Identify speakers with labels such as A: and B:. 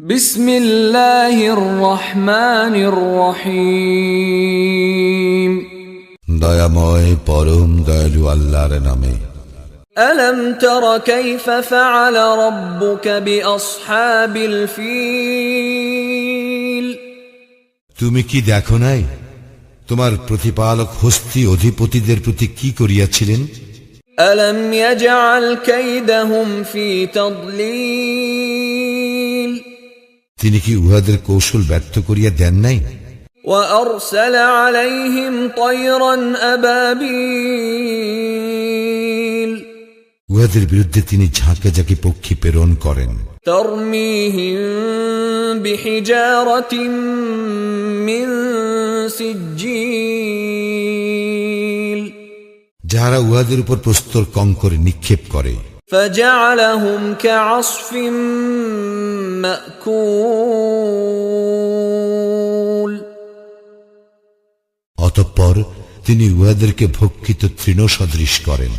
A: بسم الله الرحمن الرحيم
B: দয়াময় পরম দয়ালু আল্লাহর নামে
A: ألم تر كيف فعل ربك بأصحاب الفيل
B: তুমি কি দেখো নাই তোমার প্রতিপালক হস্তি অধিপতিদের প্রতি কি করিয়াছিলেন
A: ألم يجعل كيدهم في تضليل
B: তিনি কি উহাদের কৌশল ব্যর্থ করিয়া দেন নাই
A: وأرسل عليهم طيرا أبابيل
B: উহাদের বিরুদ্ধে তিনি ঝাঁকে ঝাঁকে পক্ষী প্রেরণ করেন
A: ترميهم بحجارة من سجيل
B: যাহারা উহাদের উপর প্রস্তর কঙ্করে নিক্ষেপ করে
A: فجعلهم كعصف مأكول
B: অতঃপর তিনি উহাদেরকে ভক্ষিত তৃণ সদৃশ করেন